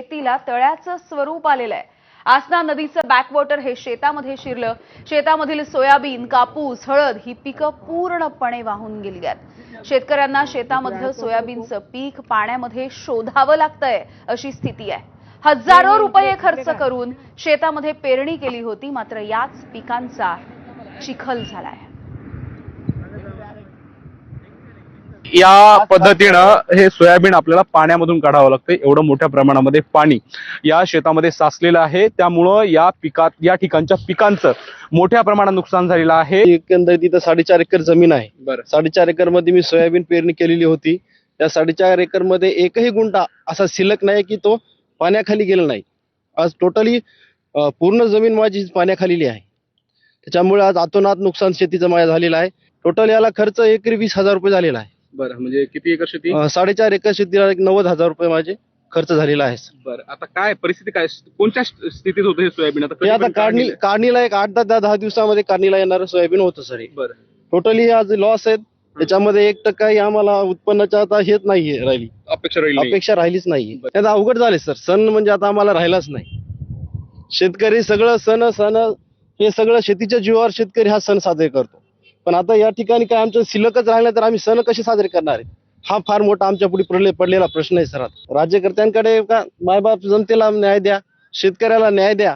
शेतीला तळ्याचं स्वरूप आलेलं आहे. आसना नदीचं बॅकवॉटर हे शेतामध्ये शिरलं. शेतामधील सोयाबीन कापूस हळद ही पिकं पूर्णपणे वाहून गेली आहेत. शेतकऱ्यांना शेतामधलं सोयाबीनचं पीक पाण्यामध्ये शोधावं लागतंय अशी स्थिती आहे. हजारो रुपये खर्च करून शेतामध्ये पेरणी केली होती मात्र याच पिकांचा चिखल झालाय. या पद्धतीनं हे सोयाबीन आपल्याला पाण्यामधून काढावं लागतं एवढं मोठ्या प्रमाणामध्ये पाणी या शेतामध्ये साचलेलं आहे. त्यामुळं या पिकात या ठिकाणच्या पिकांचं मोठ्या प्रमाणात नुकसान झालेलं आहे. एकंदरीत तिथं साडेचार एकर जमीन आहे. बरं. साडेचार एकरमध्ये मी सोयाबीन पेरणी केलेली होती. त्या साडेचार एकरमध्ये एकही गुंठा असा शिल्लक नाही की तो पाण्याखाली गेला नाही. आज टोटली पूर्ण जमीन माझी पाण्याखाली आहे. त्याच्यामुळे आज अतोनात नुकसान शेतीचं माझ्या झालेलं आहे. टोटल याला खर्च एकरी वीस हजार रुपये झालेला आहे. बरं म्हणजे किती एकर शेती? अं, साडेचार एकर शेतीला एक नव्वद हजार रुपये माझे खर्च झालेला आहे. बरं आता काय परिस्थिती काय? कोणत्या स्थितीत होतं हे सोयाबीन? आता हे आता काढणी काढणी- काढणीला एक आठ दहा दहा दिवसामध्ये काढणीला येणारं सोयाबीन होतं सर बरं. टोटली आज लॉस आहेत. त्याच्यामध्ये एक टक्काही आम्हाला उत्पन्नाच्या आता हेच नाहीये राहिली. अपेक्षा राहील नाही. अपेक्षा राहिलीच नाही बरं. आता अवघड झाले सर. सण म्हणजे आता आम्हाला राहिलाच नाही. शेतकरी सगळं सण सण हे सगळं शेतीच्या जीवावर शेतकरी हा सण साजरे करतो. पण आता या ठिकाणी काय आमचं शिल्लकच राहिलं तर आम्ही सण कसे साजरे करणार आहे हा फार मोठा आमच्या पुढे पडले पडलेला प्रश्न आहे सर. राज्यकर्त्यांकडे का मायबाप जनतेला न्याय द्या शेतकऱ्याला न्याय द्या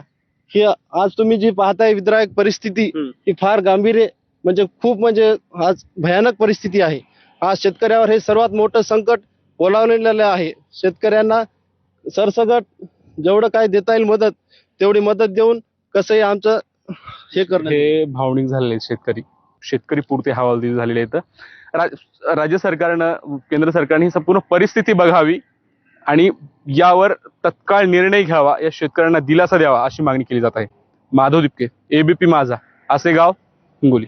ही आज तुम्ही जी पाहताय विद्रायक परिस्थिती. ही फार गांभीर्य. म्हणजे खूप म्हणजे आज भयानक परिस्थिती आहे आज शेतकऱ्यावर हे सर्वात मोठं संकट ओलावलेलं आहे शेतकऱ्यांना सरसगट जेवढं काय देता येईल मदत तेवढी मदत देऊन कसंही आमचं हे करणं हे भावनिक झालेले शेतकरी शेतकरी पुरते हवालदिल झालेले आहेत. राज्य सरकारनं केंद्र सरकारने ही संपूर्ण परिस्थिती बघावी आणि यावर तत्काळ निर्णय घ्यावा या शेतकऱ्यांना दिलासा द्यावा अशी मागणी केली जात आहे. माधव दिपके एबीपी माझा असे गाव हिंगोली.